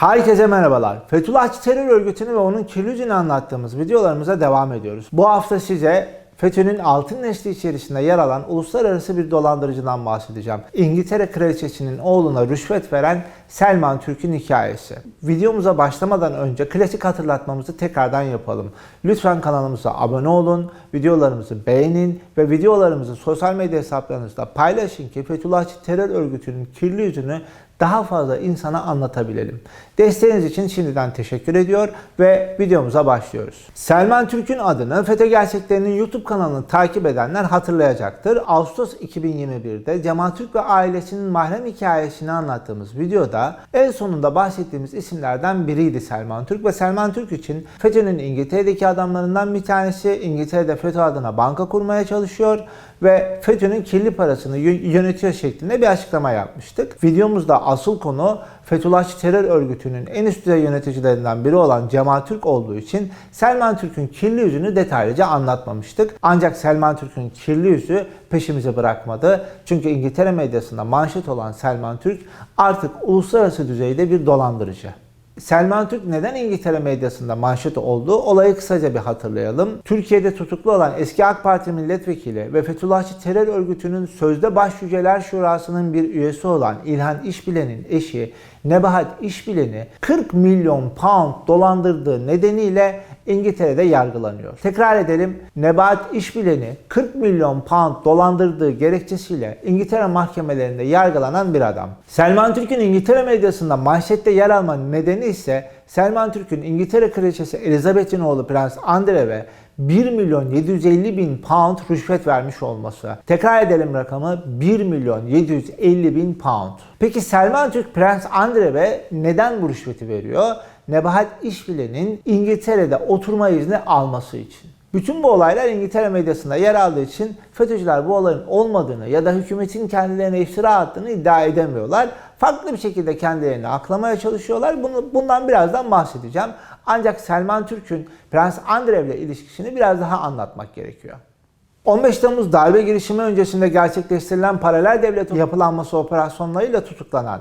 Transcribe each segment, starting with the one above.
Herkese merhabalar. Fethullahçı terör örgütünü ve onun kirli anlattığımız videolarımıza devam ediyoruz. Bu hafta size FETÖ'nün altın nesli içerisinde yer alan uluslararası bir dolandırıcıdan bahsedeceğim. İngiltere kraliçesinin oğluna rüşvet veren Selman Türk'ün hikayesi. Videomuza başlamadan önce klasik hatırlatmamızı tekrardan yapalım. Lütfen kanalımıza abone olun, videolarımızı beğenin ve videolarımızı sosyal medya hesaplarınızda paylaşın ki Fethullahçı terör örgütünün kirli yüzünü daha fazla insana anlatabilelim. Desteğiniz için şimdiden teşekkür ediyor ve videomuza başlıyoruz. Selman Türk'ün adını FETÖ Gerçeklerinin YouTube kanalını takip edenler hatırlayacaktır. Ağustos 2021'de Cemal Türk ve ailesinin mahrem hikayesini anlattığımız videoda en sonunda bahsettiğimiz isimlerden biriydi Selman Türk ve Selman Türk için FETÖ'nün İngiltere'deki adamlarından bir tanesi İngiltere'de FETÖ adına banka kurmaya çalışıyor ve FETÖ'nün kirli parasını yö- yönetiyor şeklinde bir açıklama yapmıştık. Videomuzda asıl konu Fethullahçı terör örgütünün en üst düzey yöneticilerinden biri olan Cemal Türk olduğu için Selman Türk'ün kirli yüzünü detaylıca anlatmamıştık. Ancak Selman Türk'ün kirli yüzü peşimizi bırakmadı. Çünkü İngiltere medyasında manşet olan Selman Türk artık uluslararası düzeyde bir dolandırıcı. Selman Türk neden İngiltere medyasında manşet oldu? Olayı kısaca bir hatırlayalım. Türkiye'de tutuklu olan eski AK Parti milletvekili ve Fethullahçı terör örgütünün sözde Başyüceler Şurası'nın bir üyesi olan İlhan İşbilen'in eşi Nebahat İşbilen'i 40 milyon pound dolandırdığı nedeniyle İngiltere'de yargılanıyor. Tekrar edelim. Nebahat İşbilen'i 40 milyon pound dolandırdığı gerekçesiyle İngiltere mahkemelerinde yargılanan bir adam. Selman Türk'ün İngiltere medyasında manşette yer alma nedeni ise Selman Türk'ün İngiltere Kraliçesi Elizabeth'in oğlu Prens Andrew'e 1 milyon 750 bin pound rüşvet vermiş olması. Tekrar edelim rakamı 1 milyon 750 bin pound. Peki Selman Türk Prens Andrew'e neden bu rüşveti veriyor? Nebahat İşbilen'in İngiltere'de oturma izni alması için. Bütün bu olaylar İngiltere medyasında yer aldığı için FETÖ'cüler bu olayın olmadığını ya da hükümetin kendilerine iftira attığını iddia edemiyorlar. Farklı bir şekilde kendilerini aklamaya çalışıyorlar. Bunu, bundan birazdan bahsedeceğim. Ancak Selman Türk'ün Prens Andrew ile ilişkisini biraz daha anlatmak gerekiyor. 15 Temmuz darbe girişimi öncesinde gerçekleştirilen paralel devlet yapılanması operasyonlarıyla tutuklanan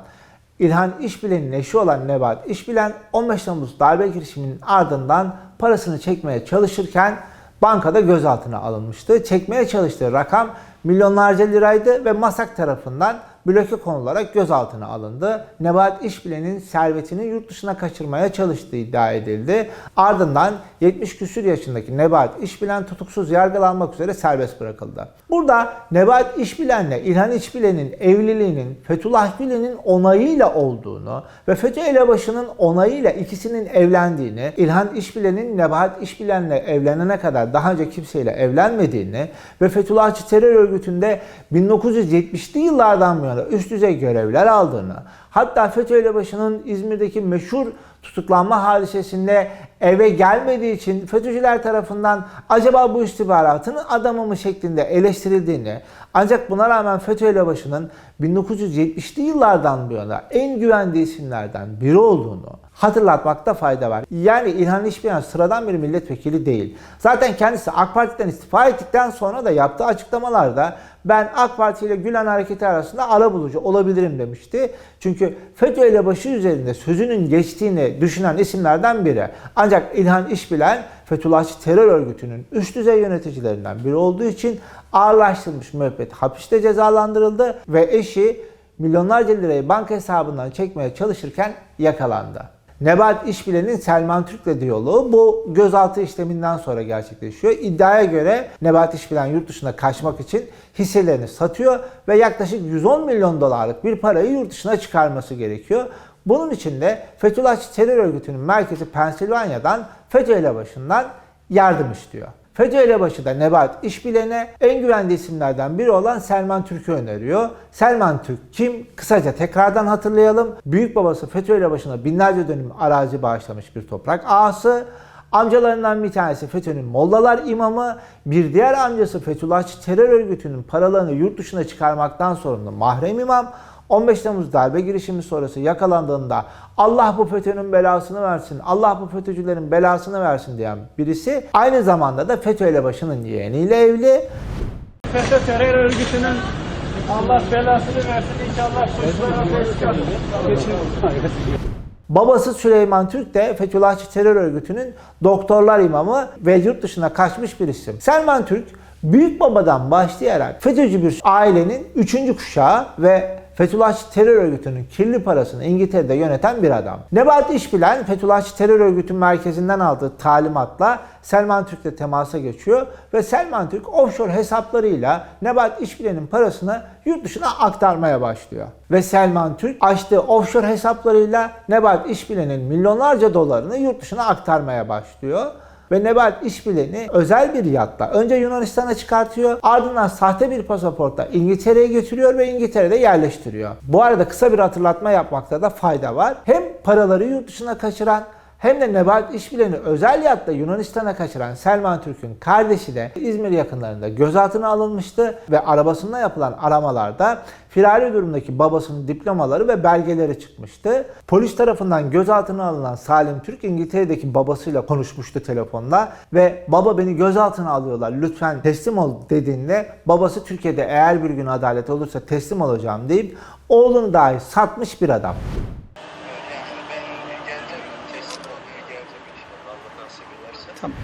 İlhan İşbilen'in eşi olan Nebat İşbilen 15 Temmuz darbe girişiminin ardından parasını çekmeye çalışırken bankada gözaltına alınmıştı. Çekmeye çalıştığı rakam milyonlarca liraydı ve Masak tarafından bloke konularak gözaltına alındı. Nebahat İşbilen'in servetini yurt dışına kaçırmaya çalıştığı iddia edildi. Ardından 70 küsür yaşındaki Nebahat İşbilen tutuksuz yargılanmak üzere serbest bırakıldı. Burada Nebahat İşbilen'le İlhan İşbilen'in evliliğinin Fethullah Gülen'in onayıyla olduğunu ve FETÖ elebaşının onayıyla ikisinin evlendiğini, İlhan İşbilen'in Nebahat İşbilen'le evlenene kadar daha önce kimseyle evlenmediğini ve Fethullahçı terör örgütünde 1970'li yıllardan bu yana üst düzey görevler aldığını, hatta FETÖ elebaşının İzmir'deki meşhur tutuklanma hadisesinde eve gelmediği için FETÖ'cüler tarafından acaba bu istihbaratın adamı mı şeklinde eleştirildiğini ancak buna rağmen FETÖ elebaşının 1970'li yıllardan bu yana en güvendiği isimlerden biri olduğunu hatırlatmakta fayda var. Yani İlhan İşbilen sıradan bir milletvekili değil. Zaten kendisi AK Parti'den istifa ettikten sonra da yaptığı açıklamalarda ben AK Parti ile Gülen Hareketi arasında arabulucu olabilirim demişti. Çünkü FETÖ elebaşı üzerinde sözünün geçtiğini düşünen isimlerden biri. Ancak İlhan İşbilen Fethullahçı terör örgütünün üst düzey yöneticilerinden biri olduğu için ağırlaştırılmış müebbet hapiste cezalandırıldı ve eşi milyonlarca lirayı banka hesabından çekmeye çalışırken yakalandı. Nebat İşbilen'in Selman Türk'le diyaloğu bu gözaltı işleminden sonra gerçekleşiyor. İddiaya göre Nebat İşbilen yurt dışına kaçmak için hisselerini satıyor ve yaklaşık 110 milyon dolarlık bir parayı yurt dışına çıkarması gerekiyor. Bunun için de Fethullahçı terör örgütünün merkezi Pensilvanya'dan FETÖ elebaşından yardım istiyor. FETÖ elebaşı Nebat İşbilen'e en güvenli isimlerden biri olan Selman Türk'ü öneriyor. Selman Türk kim? Kısaca tekrardan hatırlayalım. Büyük babası FETÖ elebaşına binlerce dönüm arazi bağışlamış bir toprak ağası. Amcalarından bir tanesi FETÖ'nün Mollalar imamı, bir diğer amcası Fethullahçı terör örgütünün paralarını yurt dışına çıkarmaktan sorumlu mahrem imam. 15 Temmuz darbe girişimi sonrası yakalandığında Allah bu FETÖ'nün belasını versin, Allah bu FETÖ'cülerin belasını versin diyen birisi aynı zamanda da FETÖ elebaşının yeğeniyle evli. FETÖ terör örgütünün Allah belasını versin inşallah çıkar. Babası Süleyman Türk de Fethullahçı terör örgütünün doktorlar imamı ve yurt dışına kaçmış bir isim. Selman Türk büyük babadan başlayarak FETÖ'cü bir ailenin üçüncü kuşağı ve Fethullahçı terör örgütünün kirli parasını İngiltere'de yöneten bir adam. Nebahat İşbilen Fethullahçı terör örgütü merkezinden aldığı talimatla Selman Türk'le temasa geçiyor ve Selman Türk offshore hesaplarıyla Nebahat İşbilen'in parasını yurt dışına aktarmaya başlıyor. Ve Selman Türk açtığı offshore hesaplarıyla Nebahat İşbilen'in milyonlarca dolarını yurt dışına aktarmaya başlıyor ve Nebahat İşbilen'i özel bir yatla önce Yunanistan'a çıkartıyor ardından sahte bir pasaportla İngiltere'ye götürüyor ve İngiltere'de yerleştiriyor. Bu arada kısa bir hatırlatma yapmakta da fayda var. Hem paraları yurt dışına kaçıran hem de Nebahat İşbilen'i özel yatla Yunanistan'a kaçıran Selman Türk'ün kardeşi de İzmir yakınlarında gözaltına alınmıştı ve arabasında yapılan aramalarda firari durumdaki babasının diplomaları ve belgeleri çıkmıştı. Polis tarafından gözaltına alınan Salim Türk İngiltere'deki babasıyla konuşmuştu telefonla ve baba beni gözaltına alıyorlar lütfen teslim ol dediğinde babası Türkiye'de eğer bir gün adalet olursa teslim olacağım deyip oğlunu dahi satmış bir adam. Yani ben geleceğim, teslim olmaya geleceğim inşallah Allah nasip ederse. Tamam.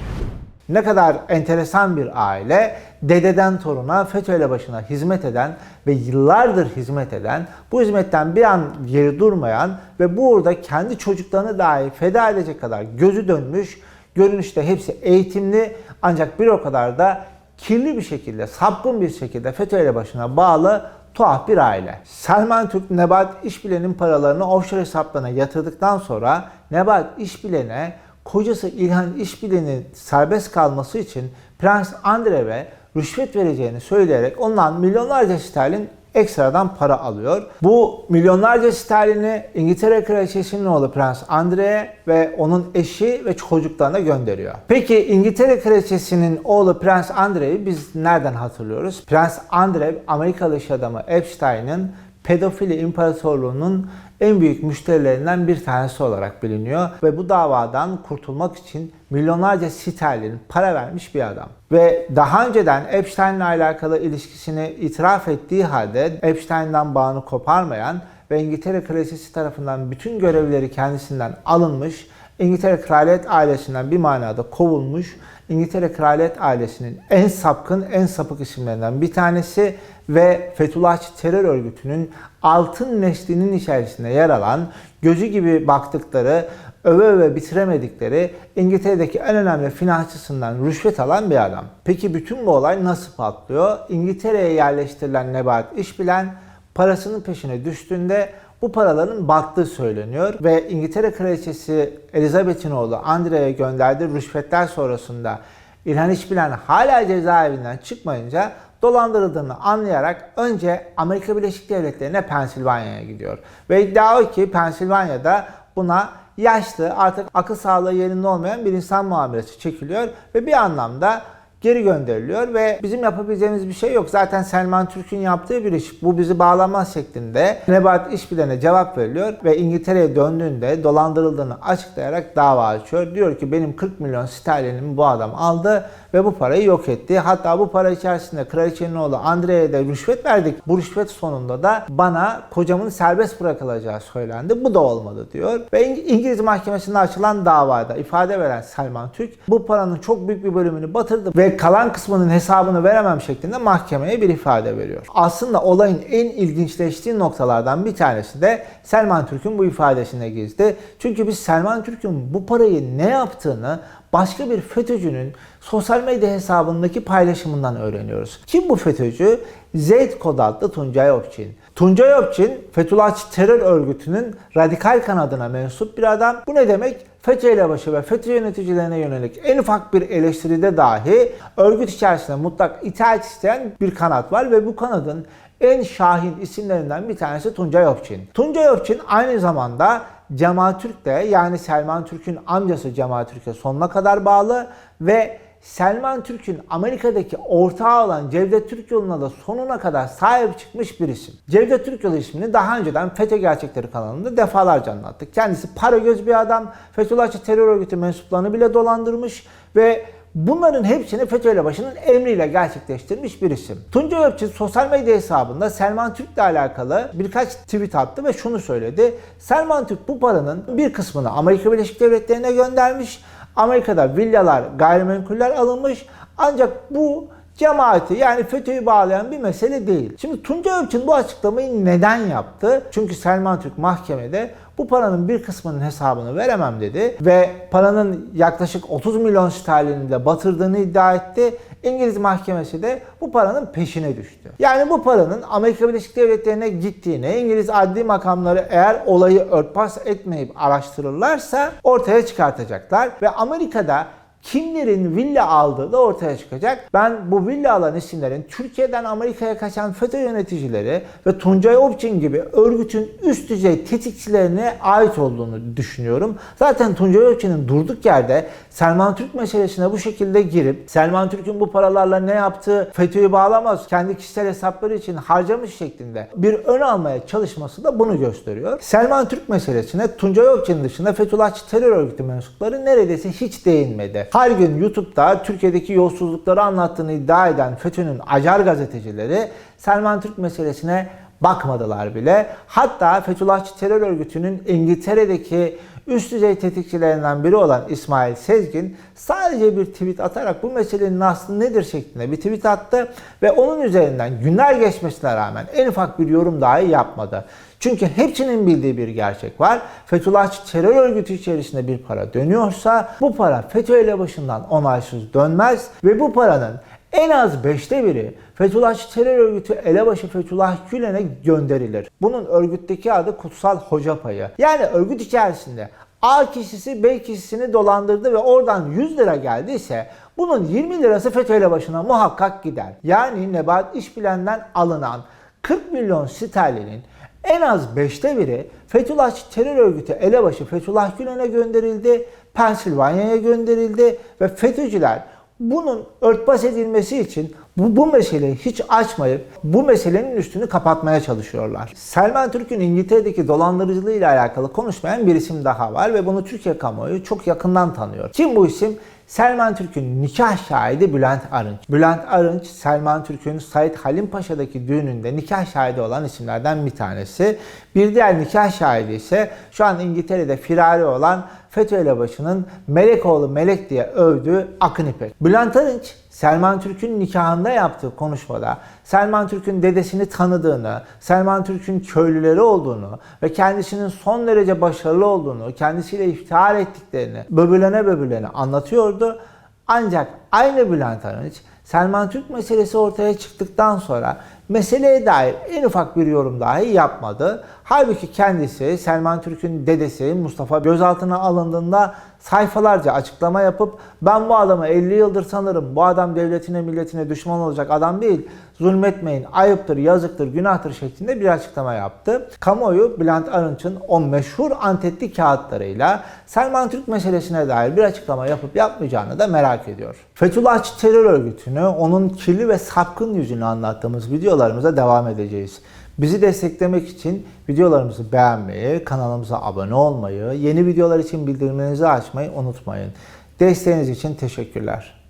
Ne kadar enteresan bir aile. Dededen toruna FETÖ'yle başına hizmet eden ve yıllardır hizmet eden, bu hizmetten bir an geri durmayan ve burada kendi çocuklarını dahi feda edecek kadar gözü dönmüş, görünüşte hepsi eğitimli ancak bir o kadar da kirli bir şekilde, sapkın bir şekilde FETÖ'yle başına bağlı tuhaf bir aile. Selman Türk Nebat İşbilen'in paralarını offshore hesaplarına yatırdıktan sonra Nebat İşbilen'e kocası İlhan İşbilen'in serbest kalması için Prens Andrew'e rüşvet vereceğini söyleyerek ondan milyonlarca sterlin ekstradan para alıyor. Bu milyonlarca sterlini İngiltere Kraliçesi'nin oğlu Prens Andre ve onun eşi ve çocuklarına gönderiyor. Peki İngiltere Kraliçesi'nin oğlu Prens Andre'yi biz nereden hatırlıyoruz? Prens Andre Amerikalı iş adamı Epstein'in pedofili imparatorluğunun en büyük müşterilerinden bir tanesi olarak biliniyor ve bu davadan kurtulmak için milyonlarca sterlin para vermiş bir adam. Ve daha önceden Epstein'le alakalı ilişkisini itiraf ettiği halde Epstein'den bağını koparmayan ve İngiltere Kraliçesi tarafından bütün görevleri kendisinden alınmış, İngiltere Kraliyet ailesinden bir manada kovulmuş, İngiltere Kraliyet ailesinin en sapkın, en sapık isimlerinden bir tanesi ve Fethullahçı terör örgütünün altın neslinin içerisinde yer alan, gözü gibi baktıkları, öve öve bitiremedikleri İngiltere'deki en önemli finansçısından rüşvet alan bir adam. Peki bütün bu olay nasıl patlıyor? İngiltere'ye yerleştirilen Nebahat İşbilen parasının peşine düştüğünde bu paraların battığı söyleniyor ve İngiltere Kraliçesi Elizabeth'in oğlu Andrea'ya gönderdiği rüşvetler sonrasında İlhan İşbilen hala cezaevinden çıkmayınca dolandırıldığını anlayarak önce Amerika Birleşik Devletleri'ne Pensilvanya'ya gidiyor. Ve iddia o ki Pensilvanya'da buna yaşlı artık akıl sağlığı yerinde olmayan bir insan muamelesi çekiliyor ve bir anlamda geri gönderiliyor ve bizim yapabileceğimiz bir şey yok. Zaten Selman Türk'ün yaptığı bir iş. Bu bizi bağlamaz şeklinde Nebat İşbilen'e cevap veriliyor ve İngiltere'ye döndüğünde dolandırıldığını açıklayarak dava açıyor. Diyor ki benim 40 milyon sterlinimi bu adam aldı ve bu parayı yok etti. Hatta bu para içerisinde kraliçenin oğlu Andrea'ya da rüşvet verdik. Bu rüşvet sonunda da bana kocamın serbest bırakılacağı söylendi. Bu da olmadı diyor. Ve İng- İngiliz mahkemesinde açılan davada ifade veren Selman Türk bu paranın çok büyük bir bölümünü batırdı ve kalan kısmının hesabını veremem şeklinde mahkemeye bir ifade veriyor. Aslında olayın en ilginçleştiği noktalardan bir tanesi de Selman Türk'ün bu ifadesine gizli. Çünkü biz Selman Türk'ün bu parayı ne yaptığını başka bir FETÖ'cünün sosyal medya hesabındaki paylaşımından öğreniyoruz. Kim bu FETÖ'cü? Zeyd Kod adlı Tuncay Opçin. Tuncay Opçin, Fethullahçı terör örgütünün radikal kanadına mensup bir adam. Bu ne demek? FETÖ elebaşı ve FETÖ yöneticilerine yönelik en ufak bir eleştiride dahi örgüt içerisinde mutlak itaat isteyen bir kanat var ve bu kanadın en şahin isimlerinden bir tanesi Tuncay Opçin. Tuncay Opçin aynı zamanda Cemal Türk de yani Selman Türk'ün amcası Cemal Türk'e sonuna kadar bağlı ve Selman Türk'ün Amerika'daki ortağı olan Cevdet Türk yoluna da sonuna kadar sahip çıkmış bir isim. Cevdet Türk yolu ismini daha önceden FETÖ Gerçekleri kanalında defalarca anlattık. Kendisi para göz bir adam, Fethullahçı terör örgütü mensuplarını bile dolandırmış ve Bunların hepsini FETÖ elebaşının emriyle gerçekleştirmiş bir isim. Tuncay Öpçü sosyal medya hesabında Selman Türk'le alakalı birkaç tweet attı ve şunu söyledi. Selman Türk bu paranın bir kısmını Amerika Birleşik Devletleri'ne göndermiş. Amerika'da villalar, gayrimenkuller alınmış. Ancak bu cemaati yani FETÖ'yü bağlayan bir mesele değil. Şimdi Tuncay Ökçün bu açıklamayı neden yaptı? Çünkü Selman Türk mahkemede bu paranın bir kısmının hesabını veremem dedi ve paranın yaklaşık 30 milyon sterlini de batırdığını iddia etti. İngiliz mahkemesi de bu paranın peşine düştü. Yani bu paranın Amerika Birleşik Devletleri'ne gittiğini İngiliz adli makamları eğer olayı örtbas etmeyip araştırırlarsa ortaya çıkartacaklar ve Amerika'da kimlerin villa aldığı da ortaya çıkacak. Ben bu villa alan isimlerin Türkiye'den Amerika'ya kaçan FETÖ yöneticileri ve Tuncay Opçin gibi örgütün üst düzey tetikçilerine ait olduğunu düşünüyorum. Zaten Tuncay Opçin'in durduk yerde Selman Türk meselesine bu şekilde girip Selman Türk'ün bu paralarla ne yaptığı FETÖ'yü bağlamaz, kendi kişisel hesapları için harcamış şeklinde bir ön almaya çalışması da bunu gösteriyor. Selman Türk meselesine Tuncay Opçin dışında Fethullahçı terör örgütü mensupları neredeyse hiç değinmedi. Her gün YouTube'da Türkiye'deki yolsuzlukları anlattığını iddia eden FETÖ'nün acar gazetecileri Selman Türk meselesine bakmadılar bile. Hatta Fethullahçı terör örgütünün İngiltere'deki üst düzey tetikçilerinden biri olan İsmail Sezgin sadece bir tweet atarak bu meselenin aslı nedir şeklinde bir tweet attı ve onun üzerinden günler geçmesine rağmen en ufak bir yorum dahi yapmadı. Çünkü hepsinin bildiği bir gerçek var. Fethullahçı terör örgütü içerisinde bir para dönüyorsa bu para FETÖ elebaşından onaysız dönmez ve bu paranın en az beşte biri Fethullahçı terör örgütü elebaşı Fethullah Gülen'e gönderilir. Bunun örgütteki adı kutsal hoca payı. Yani örgüt içerisinde A kişisi B kişisini dolandırdı ve oradan 100 lira geldiyse bunun 20 lirası FETÖ elebaşına muhakkak gider. Yani Nebat İşbilen'den alınan 40 milyon sterlinin en az 5'te biri Fethullahçı terör örgütü elebaşı Fethullah Gülen'e gönderildi, Pensilvanya'ya gönderildi ve FETÖ'cüler bunun örtbas edilmesi için bu, bu meseleyi hiç açmayıp bu meselenin üstünü kapatmaya çalışıyorlar. Selman Türk'ün İngiltere'deki dolandırıcılığı ile alakalı konuşmayan bir isim daha var ve bunu Türkiye kamuoyu çok yakından tanıyor. Kim bu isim? Selman Türk'ün nikah şahidi Bülent Arınç. Bülent Arınç, Selman Türk'ün Said Halim Paşa'daki düğününde nikah şahidi olan isimlerden bir tanesi. Bir diğer nikah şahidi ise şu an İngiltere'de firari olan FETÖ elebaşının Melekoğlu Melek diye övdüğü Akın İpek. Bülent Arınç, Selman Türk'ün nikahında yaptığı konuşmada Selman Türk'ün dedesini tanıdığını, Selman Türk'ün köylüleri olduğunu ve kendisinin son derece başarılı olduğunu, kendisiyle iftihar ettiklerini böbürlene böbürlene anlatıyordu. Ancak aynı Bülent Arınç Selman Türk meselesi ortaya çıktıktan sonra meseleye dair en ufak bir yorum dahi yapmadı. Halbuki kendisi Selman Türk'ün dedesi Mustafa gözaltına alındığında sayfalarca açıklama yapıp ben bu adamı 50 yıldır sanırım. Bu adam devletine milletine düşman olacak adam değil. Zulmetmeyin, ayıptır, yazıktır, günahtır şeklinde bir açıklama yaptı. Kamuoyu Bülent Arınç'ın o meşhur antetli kağıtlarıyla Selman Türk meselesine dair bir açıklama yapıp yapmayacağını da merak ediyor. Fethullahçı terör örgütünü onun kirli ve sapkın yüzünü anlattığımız videolarımıza devam edeceğiz. Bizi desteklemek için videolarımızı beğenmeyi, kanalımıza abone olmayı, yeni videolar için bildirimlerinizi açmayı unutmayın. Desteğiniz için teşekkürler.